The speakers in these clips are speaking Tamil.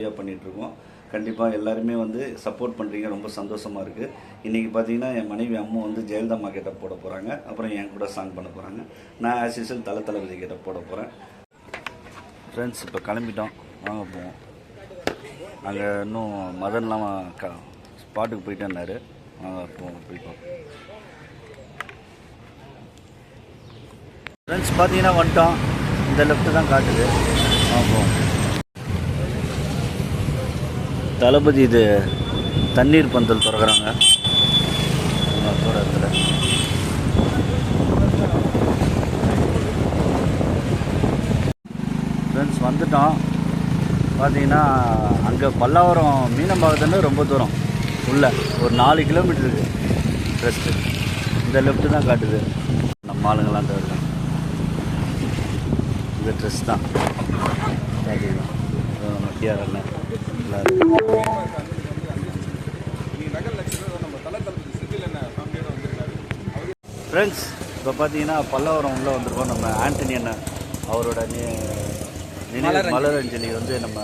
நிறையா பண்ணிகிட்ருக்கோம் கண்டிப்பாக எல்லாருமே வந்து சப்போர்ட் பண்ணுறீங்க ரொம்ப சந்தோஷமாக இருக்குது இன்றைக்கி பார்த்தீங்கன்னா என் மனைவி அம்மா வந்து ஜெயலலிதா அம்மா கிட்ட போட போகிறாங்க அப்புறம் என் கூட சாங் பண்ண போகிறாங்க நான் ஆஸ் யூஸ்வல் தலை தளபதி கிட்ட போட போகிறேன் ஃப்ரெண்ட்ஸ் இப்போ கிளம்பிட்டோம். வாங்க போவோம். அங்கே இன்னும் மதன்லாம் க ஸ்பாட்டுக்கு போயிட்டு இருந்தார். வாங்க போவோம் போய்ப்போம் ஃப்ரெண்ட்ஸ் பார்த்தீங்கன்னா வந்துட்டோம். இந்த லெஃப்ட்டு தான் காட்டுது. வாங்க போவோம். தளபதி இது தண்ணீர் பந்தல் திறக்கிறாங்க. இடத்துல ஃப்ரெண்ட்ஸ் வந்துட்டோம். பார்த்தீங்கன்னா அங்கே பல்லாவரம் மீனம்பாக்கத்துலேருந்து ரொம்ப தூரம். உள்ள ஒரு நாலு கிலோமீட்டர் இருக்குது ரெஸ்ட்டு இந்த லெஃப்ட்டு தான் காட்டுது. நம்ம ஆளுங்கெல்லாம் தவிர இந்த ட்ரெஸ் தான். பார்த்தீங்கன்னா இது நம்ம எல்லாரும் ஃப்ரெண்ட்ஸ் இப்போ பார்த்தீங்கன்னா பல்லவரம் உள்ளே வந்திருக்கோம். நம்ம ஆண்டனி அண்ணன் அவரோட நினைவு மலரஞ்சலி. வந்து நம்ம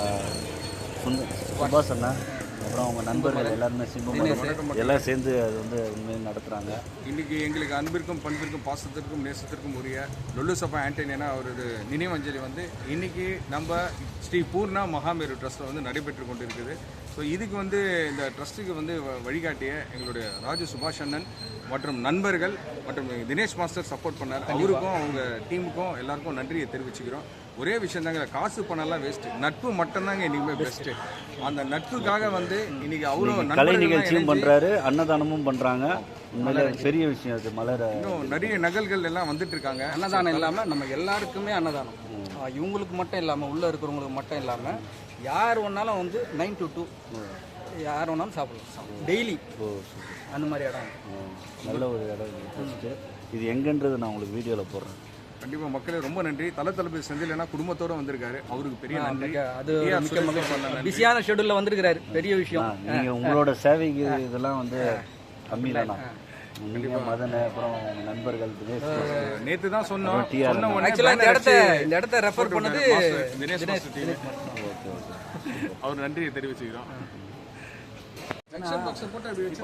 சுபாஷ் அண்ணன் அப்புறம் அவங்க நண்பர்கள் எல்லாருமே சிம்பம் எல்லாம் சேர்ந்து அது வந்து உண்மையாக நடத்துகிறாங்க இன்னைக்கு எங்களுக்கு அன்பிற்கும் பண்பிற்கும் பாசத்திற்கும் நேசத்திற்கும் உரிய லொல்லு சபா ஆண்டனியனா அவரது நினைவஞ்சலி வந்து இன்னைக்கு நம்ம ஸ்ரீ பூர்ணா மகாமேரு ட்ரஸ்ட்டில் வந்து நடைபெற்று கொண்டு இருக்குது ஸோ இதுக்கு வந்து இந்த ட்ரஸ்ட்டுக்கு வந்து வழிகாட்டிய எங்களுடைய ராஜு சுபாஷ் அண்ணன் மற்றும் நண்பர்கள் மற்றும் தினேஷ் மாஸ்டர் சப்போர்ட் பண்ணார். அவருக்கும் அவங்க டீமுக்கும் எல்லாருக்கும் நன்றியை தெரிவிச்சுக்கிறோம். ஒரே விஷயம் தாங்க காசு பணம்லாம் வேஸ்ட்டு நட்பு மட்டும்தாங்க இனிமே பெஸ்ட்டு அந்த நட்புக்காக வந்து இன்னைக்கு அவ்வளோ கலை நிகழ்ச்சியும் பண்ணுறாரு அன்னதானமும் பண்ணுறாங்க பெரிய விஷயம் அது மலர. இன்னும் நிறைய நகல்கள் எல்லாம் வந்துட்டு இருக்காங்க அன்னதானம் இல்லாமல் நம்ம எல்லாருக்குமே அன்னதானம். இவங்களுக்கு மட்டும் இல்லாமல் உள்ளே இருக்கிறவங்களுக்கு மட்டும் இல்லாமல் யார் வேணாலும் வந்து நைன் டு டூ யார் வேணாலும் சாப்பிடலாம். டெய்லி அந்த மாதிரி இடம். நல்ல ஒரு இடம் இது எங்கன்றது நான் உங்களுக்கு வீடியோவில் போடுறேன். கண்டிப்பா மக்களே ரொம்ப நன்றி. தல தளபதி செந்தில் குடும்பத்தோட வந்திருக்காரு. அவருக்கு பெரிய நன்றி. அது. பிஸியான ஷெடியூலில் வந்திருக்கிறாரு. பெரிய விஷயம். நீங்கள் உங்களோட சேவைக்கு இதெல்லாம் வந்து கம்மி தானா மதன் அப்புறம் நண்பர்கள் தினேஷ் நேத்து தான் சொன்னோம். இந்த இடத்த இந்த இடத்த ரெஃபர் பண்ணது அவர் நன்றியை தெரிவிச்சுக்கிறோம்.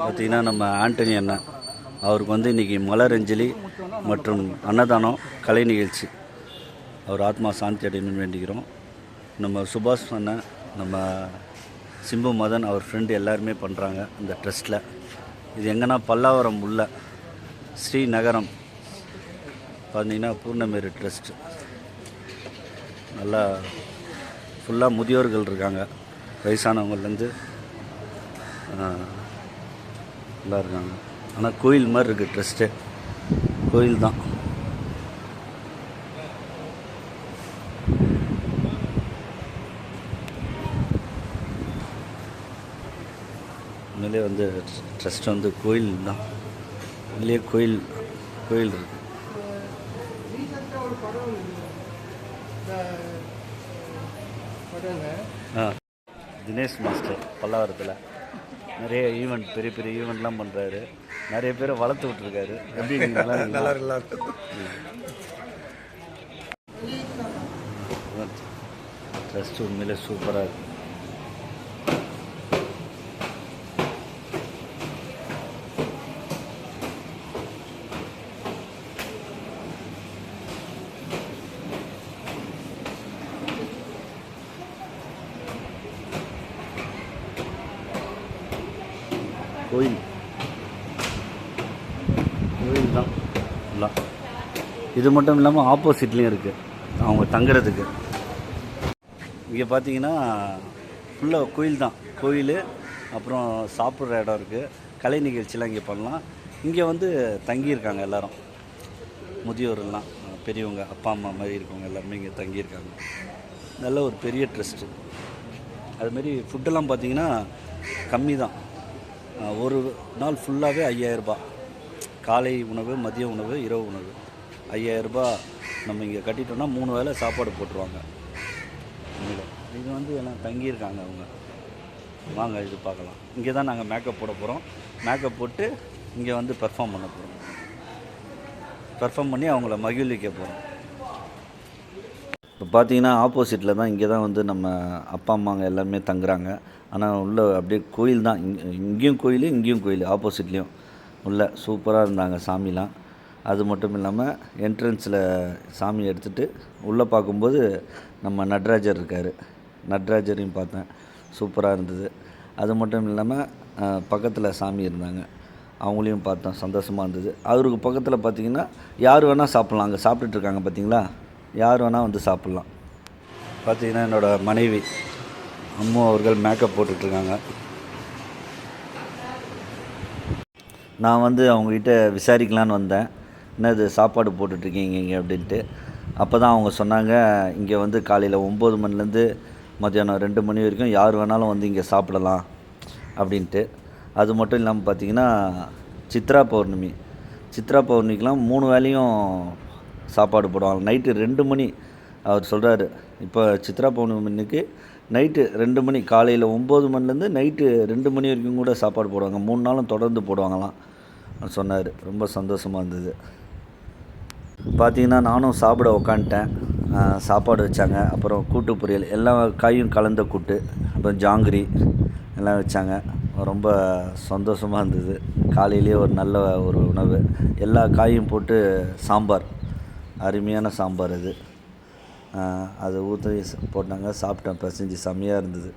பார்த்தீங்கன்னா நம்ம ஆண்டனி அண்ணன் அவருக்கு வந்து இன்றைக்கி மலரஞ்சலி மற்றும் அன்னதானம் கலை நிகழ்ச்சி. அவர் ஆத்மா சாந்தி அடையணும்னு வேண்டிக்கிறோம். நம்ம சுபாஷ் அண்ணன் நம்ம சிம்பு மதன் அவர் ஃப்ரெண்டு எல்லாருமே பண்ணுறாங்க இந்த ட்ரஸ்ட்டில் இது எங்கன்னா பல்லாவரம் உள்ள ஸ்ரீநகரம். பார்த்தீங்கன்னா பூர்ணமேரு ட்ரஸ்ட். நல்லா ஃபுல்லாக முதியோர்கள் இருக்காங்க. வயசானவங்கள்லேருந்து நல்லா இருக்காங்க. ஆனால் கோயில் மாதிரி இருக்குது ட்ரஸ்ட்டு கோயில் தான் உண்மையிலே வந்து ட்ரஸ்ட் வந்து கோயில் தான் இதுலேயே கோயில் கோயில் இருக்குது ஆ தினேஷ் மாஸ்டர் பல்லாவரத்தில் நிறைய ஈவெண்ட் பெரிய பெரிய ஈவெண்ட்லாம் பண்ணுறாரு நிறைய பேரை வளர்த்து விட்ருக்காரு எப்படி? நல்லா? ம். ட்ரஸ்ட் உண்மையிலே சூப்பராக இருக்கு கோயில் கோயில் தான் எல்லாம் இது மட்டும் இல்லாமல் ஆப்போசிட்லேயும் இருக்குது அவங்க தங்குறதுக்கு. இங்கே பார்த்தீங்கன்னா ஃபுல்லாக கோயில் தான். கோயில் அப்புறம் சாப்பிட்ற இடம் இருக்குது கலை நிகழ்ச்சிலாம் இங்கே பண்ணலாம். இங்கே வந்து தங்கியிருக்காங்க எல்லோரும். முதியோர்லாம் பெரியவங்க அப்பா அம்மா மாதிரி இருக்கவங்க எல்லாருமே இங்கே தங்கியிருக்காங்க. நல்ல ஒரு பெரிய ட்ரஸ்ட்டு அதுமாரி ஃபுட்டெல்லாம் பார்த்தீங்கன்னா கம்மி தான். ஒரு நாள் ஃபுல்லாகவே ஐயாயிரரூபா காலை உணவு மதிய உணவு இரவு உணவு. ஐயாயிரரூபா நம்ம இங்கே கட்டிட்டோம்னா மூணு வேளை சாப்பாடு போட்டுருவாங்க. இது வந்து எல்லாம் தங்கியிருக்காங்க அவங்க. வாங்க இது பார்க்கலாம். இங்கே தான் நாங்கள் மேக்கப் போட போகிறோம் மேக்கப் போட்டு இங்கே வந்து பெர்ஃபார்ம் பண்ண போகிறோம் பெர்ஃபார்ம் பண்ணி அவங்கள மகிழ்விக்க போகிறோம் இப்போ பார்த்தீங்கன்னா ஆப்போசிட்டில் தான் இங்கே தான் வந்து நம்ம அப்பா அம்மாங்க எல்லாமே தங்குறாங்க. ஆனால் உள்ள அப்படியே கோயில் தான். இங்கே இங்கேயும் கோயில் இங்கேயும் கோயில். ஆப்போசிட்லேயும் உள்ள சூப்பராக இருந்தாங்க சாமிலாம். அது மட்டும் இல்லாமல் என்ட்ரன்ஸில் சாமி எடுத்துகிட்டு உள்ளே பார்க்கும்போது நம்ம நட்ராஜர் இருக்கார். நட்ராஜரையும் பார்த்தேன். சூப்பராக இருந்தது. அது மட்டும் இல்லாமல் பக்கத்தில் சாமி இருந்தாங்க. அவங்களையும் பார்த்தோம். சந்தோஷமாக இருந்தது. அவருக்கு பக்கத்தில் பார்த்தீங்கன்னா யார் வேணால் சாப்பிட்லாம். அங்கே சாப்பிட்டுட்டு இருக்காங்க பார்த்தீங்களா யார் வேணால் வந்து சாப்பிட்லாம். பார்த்தீங்கன்னா என்னோடய மனைவி அம்மு அவர்கள் மேக்கப் போட்டுட்ருக்காங்க நான் வந்து அவங்ககிட்ட விசாரிக்கலான்னு வந்தேன். என்னது சாப்பாடு போட்டுட்ருக்கீங்க இங்கே அப்படின்ட்டு. அப்போ தான் அவங்க சொன்னாங்க இங்கே வந்து காலையில் ஒம்பது மணிலேருந்து மத்தியானம் ரெண்டு மணி வரைக்கும் யார் வேணாலும் வந்து இங்கே சாப்பிடலாம் அப்படின்ட்டு. அது மட்டும் இல்லாமல் பார்த்தீங்கன்னா சித்ரா பௌர்ணமி. சித்ரா பௌர்ணமிக்கெலாம் மூணு வேளையும் சாப்பாடு போடுவாங்க. நைட்டு ரெண்டு மணி அவர் சொல்கிறாரு இப்போ சித்ரா பௌர்ணமிக்கு நைட்டு ரெண்டு மணி காலையில் ஒம்பது மணிலேருந்து நைட்டு ரெண்டு மணி வரைக்கும் கூட சாப்பாடு போடுவாங்க. மூணு நாளும் தொடர்ந்து போடுவாங்களாம். சொன்னார் ரொம்ப சந்தோஷமாக இருந்தது. பார்த்தீங்கன்னா நானும் சாப்பிட உக்காந்துட்டேன். சாப்பாடு வச்சாங்க. அப்புறம் கூட்டு பொரியல். எல்லா காயும் கலந்த கூட்டு. அப்புறம் ஜாங்கிரி எல்லாம் வச்சாங்க. ரொம்ப சந்தோஷமாக இருந்தது. காலையிலேயே ஒரு நல்ல ஒரு உணவு. எல்லா காயும் போட்டு சாம்பார். அருமையான சாம்பார் அது. அதை ஊற்றி போட்டாங்க. சாப்பிட்டேன். பசஞ்சு செம்மையாக இருந்தது.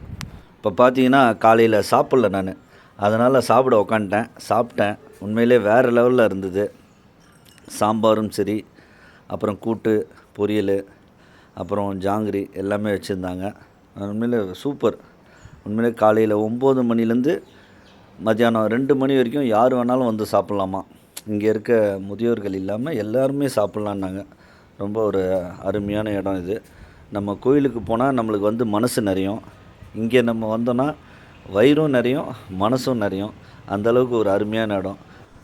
இப்போ பார்த்தீங்கன்னா காலையில் சாப்பிட்ல நான். அதனால் சாப்பிட உக்காந்துட்டேன். சாப்பிட்டேன். உண்மையிலே வேறு லெவலில் இருந்தது. சாம்பாரும் சரி அப்புறம் கூட்டு பொரியல் அப்புறம் ஜாங்கிரி எல்லாமே வச்சுருந்தாங்க. உண்மையிலே சூப்பர் உண்மையிலே காலையில் ஒம்பது மணிலேருந்து மத்தியானம் ரெண்டு மணி வரைக்கும் யார் வேணாலும் வந்து சாப்பிட்லாமா. இங்கே இருக்க முதியோர்கள் இல்லாமல் எல்லாருமே சாப்பிட்லான்னாங்க. ரொம்ப ஒரு அருமையான இடம் இது. நம்ம கோயிலுக்கு போனால் நம்மளுக்கு வந்து மனசு நிறையும். இங்கே நம்ம வந்தோன்னா வயிறும் நிறையும் மனசும் நிறையும். அந்த அளவுக்கு ஒரு அருமையான இடம்.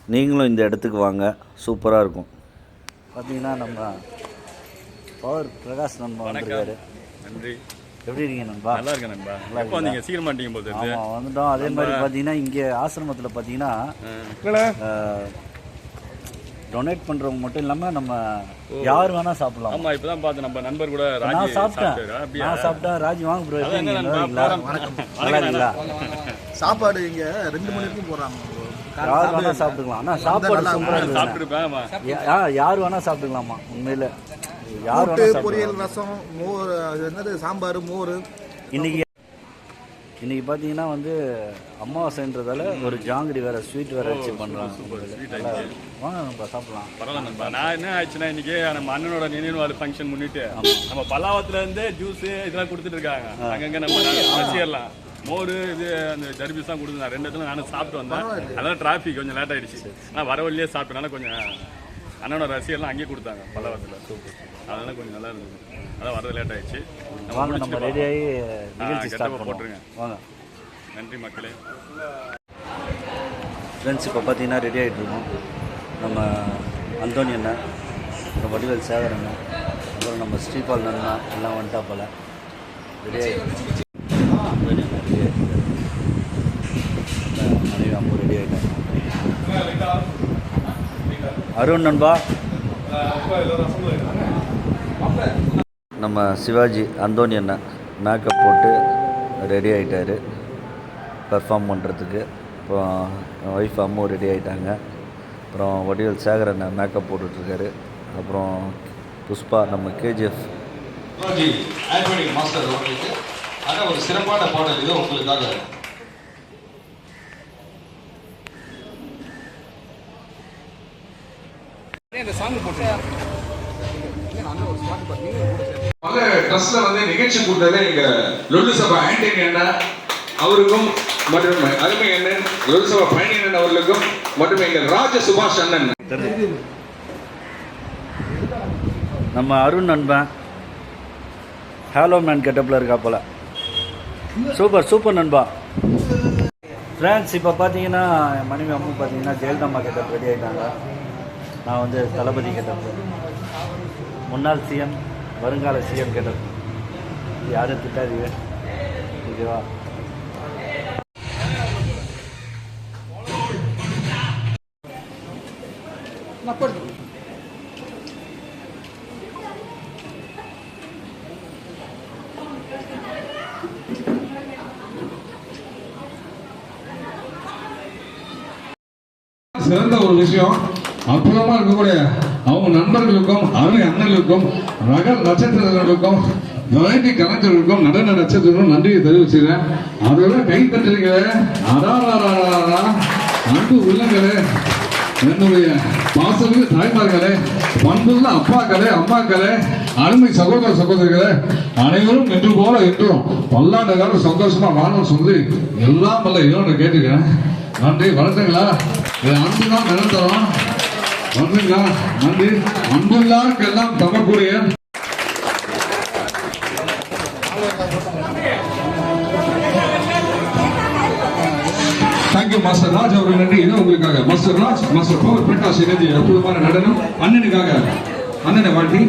நீங்களும் இந்த இடத்துக்கு வாங்க. சூப்பராக இருக்கும். பார்த்தீங்கன்னா நம்ம பவர் பிரகாஷ் நண்பா வந்திருக்காரு. நன்றி. எப்படி இருக்கீங்க நண்பா? நல்லா இருக்கேன் நண்பா. எப்போ வந்தீங்க? சீக்கிரம் மாட்டீங்க போது ஆமாம் வந்துட்டோம். அதே மாதிரி பார்த்தீங்கன்னா இங்கே ஆசிரமத்தில் பார்த்தீங்கன்னா டொனேட் பண்ணுறவங்க மட்டும் இல்லாமல் நம்ம யார் வேணால் சாப்பிடலாம். ஆமா இப்பதான் பார்த்தேன். நம்ம நண்பர் கூட நான் ராஜி சாப்பிட்டேன். நான் சாப்பிட்டேன். ராஜி வாங்க ப்ரோ நல்லா சாப்பாடு இங்க ரெண்டு மணி வரைக்கும் போடுறாங்க யார் வேணால் சாப்பிட்டுக்கலாம். ஆனால் சாப்பாடு சூப்பராக யார் வேணால் சாப்பிட்டுக்கலாமா? உண்மையில். யார் பொரியல் ரசம் மோர் என்னது? சாம்பார் மோர். இன்னைக்கு இன்னைக்கு பார்த்தீங்கன்னா வந்து அமாவாசைன்றதால ஒரு ஜாங்கிரி வேற ஸ்வீட் வேற வச்சு பண்ணுறாங்க வாங்க நம்ம சாப்பிடலாம். பரவாயில்ல நண்பா. நான் என்ன ஆச்சுன்னா இன்னைக்கு நம்ம அண்ணனோட நினைவு நாள் ஃபங்க்ஷன் முன்னிட்டு நம்ம பல்லாவத்துல இருந்து ஜூஸ் இதெல்லாம் கொடுத்துட்டு இருக்காங்க. அங்கங்க நம்ம ரசிகர்லாம் மோர் இது அந்த ஜர்பீஸ் தான் கொடுத்துருந்தாங்க ரெண்டு இடத்துல நானும் சாப்பிட்டு வந்தேன். அதனால டிராஃபிக் கொஞ்சம் லேட் ஆயிடுச்சு. நான் வர வழியே சாப்பிட்டனால கொஞ்சம் அண்ணனோட ரசிகர்லாம் அங்கேயே கொடுத்தாங்க பல்லாவத்துல. அதனால கொஞ்சம் நல்லா இருந்தது. அதான் வரது லேட் ஆயிடுச்சு. நம்ம வாங்க நம்ம முடிச்சுட்டு ரெடி ஆகி நிகழ்ச்சி கண்டிப்பா ஸ்டார்ட் பண்ணுவோம். போட்டுருங்க. வாங்க. நன்றி மக்களே. ஃப்ரெண்ட்ஸ் இப்போ பார்த்தீங்கன்னா ரெடி ஆகிட்டு இருக்கோம். நம்ம அந்தோனி அண்ணன் நம்ம வடிவேல் சேகர் அண்ணன் அப்புறம் நம்ம ஸ்ரீபால் அண்ணா எல்லாம் வந்துட்டா போல. ரெடி ஆகிட்டு அந்தோனி அண்ணன் ரெடி ஆகிட்டு அருண் நண்பா. நம்ம சிவாஜி அந்தோனி அண்ணன் மேக்கப் போட்டு ரெடி ஆகிட்டாரு பெர்ஃபார்ம் பண்ணுறதுக்கு அப்புறம் என் ஒய்ஃப் அம்மும் ரெடி ஆகிட்டாங்க அப்புறம் வடிவேல் சேகர் அண்ணன் மேக்கப் போட்டுட்ருக்காரு. அப்புறம் புஷ்பா நம்ம கேஜிஎஃப். மாஸ்டர் ஒரு சிறப்பான பாடல். இது உங்களுக்காக. இந்த ட்ரஸ்ட்ல வந்து நிகழ்ச்சி கூட்டது எங்க லொல்லு சபா ஆண்டனி அண்ணா அவருக்கும் மற்றும் அருமை அண்ணன் லொல்லு சபா பழனி அண்ணன் அவர்களுக்கும் மற்றும் எங்கள் ராஜ சுபாஷ் அண்ணன். நம்ம அருண் நண்பன் ஹேலோ மேன் கெட்டப்பில் இருக்கா போல. சூப்பர் சூப்பர் நண்பா. ஃப்ரெண்ட்ஸ் இப்போ பார்த்தீங்கன்னா மனைவி அம்மா பார்த்தீங்கன்னா ஜெயலலிதா கெட்டப் ரெடி ஆகிட்டாங்க நான் வந்து தளபதி கேட்டிருக்கேன் முன்னாள் சிஎம் வருங்கால சிஎம் கேட்டிருக்கேன் யாரும் திட்டாதீங்க? ஓகேவா? சிறந்த ஒரு விஷயம். அற்புதமா இருக்கக்கூடிய அவங்க நண்பர்களுக்கும் அருமை அண்ணர்களுக்கும் ரக நட்சத்திரங்களுக்கும் வழங்கி கணக்கர்களுக்கும் நடன நட்சத்திரம் நன்றியை தெரிவிச்சுக்கிறேன். அதோட கை தட்டுறீங்களே அடாராராரா அன்பு உள்ளங்களே என்னுடைய பாசமிகு தாய்மார்களே பண்புள்ள அப்பாக்களே அம்மாக்களே அருமை சகோதர சகோதரிகளே அனைவரும் இன்று போல இன்றும் பல்லாண்டு காலம் சந்தோஷமா வாழணும்னு சொல்லி எல்லாம் வல்ல இறைவனை கேட்டுக்கிறேன். நன்றி வணக்கங்களா. இது அன்பு தான் நிரந்தரம். நன்றிங்களா நன்றி அன்புள்ளாருக்கெல்லாம் தமக்கூடிய தேங்க்யூ மாஸ்டர் ராஜ் அவர்கள் நன்றி. இது உங்களுக்காக. Master Raj master Power Prakash இணைந்து அற்புதமான நடனம். அண்ணனுக்காக அண்ணனை வாழ்த்தி.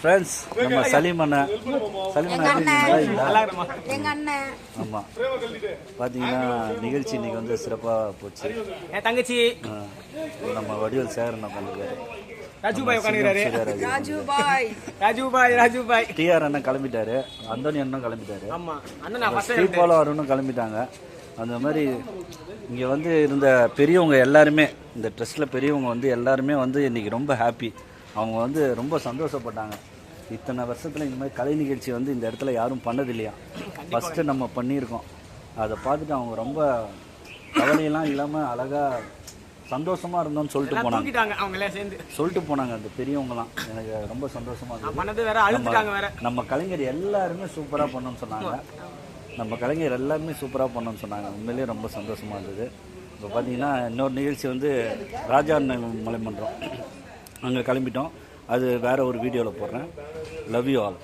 ஃப்ரெண்ட்ஸ் நம்ம சலீம் அண்ணன். சலீம் அண்ணன் அண்ணன். ஆமாம் பார்த்தீங்கன்னா நிகழ்ச்சி இன்னைக்கு வந்து சிறப்பாக போச்சு. என் தங்கச்சி. நம்ம வடிவல் சேகரன் உட்காந்துருக்காரு ராஜு பாய் உட்காந்துக்கிறாரு ராஜு பாய் ராஜு பாய் ராஜு பாய் டிஆர் அண்ணன் கிளம்பிட்டாரு. அந்தோனி அண்ணனும் கிளம்பிட்டாரு. ஆமா. அண்ணன் நான் ஃபர்ஸ்ட் ஸ்ரீபாலம் அருணும் கிளம்பிட்டாங்க. அந்த மாதிரி இங்கே வந்து இருந்த பெரியவங்க எல்லாருமே இந்த ட்ரெஸ்ட்டில் பெரியவங்க வந்து எல்லாருமே வந்து இன்றைக்கி ரொம்ப ஹாப்பி அவங்க வந்து ரொம்ப சந்தோஷப்பட்டாங்க. இத்தனை வருஷத்தில் இந்த மாதிரி கலை நிகழ்ச்சி வந்து இந்த இடத்துல யாரும் பண்ணது இல்லையா ஃபஸ்ட்டு நம்ம பண்ணியிருக்கோம். அதை பார்த்துட்டு அவங்க ரொம்ப கவலையெல்லாம் இல்லாமல் அழகாக சந்தோஷமாக இருந்தோம்னு சொல்லிட்டு போனாங்க. தூக்கிட்டாங்க அவங்க எல்லாம் சேர்ந்து. சொல்லிட்டு போனாங்க அந்த பெரியவங்கலாம். எனக்கு ரொம்ப சந்தோஷமாக இருந்தது. பண்ணது வேற அழுத்துட்டாங்க வேற. நம்ம கலைஞர் எல்லாருமே சூப்பராக பண்ணோம்னு சொன்னாங்க. நம்ம கலைஞர் எல்லாருமே சூப்பராக பண்ணோம்னு சொன்னாங்க. உண்மையிலேயே ரொம்ப சந்தோஷமாக இருந்தது. இப்போ பார்த்தீங்கன்னா இன்னொரு நிகழ்ச்சி வந்து ராஜா மலை மலைமன்றம். அங்கே கிளம்பிட்டோம். அது வேறு ஒரு வீடியோவில் போடுறேன். Love you all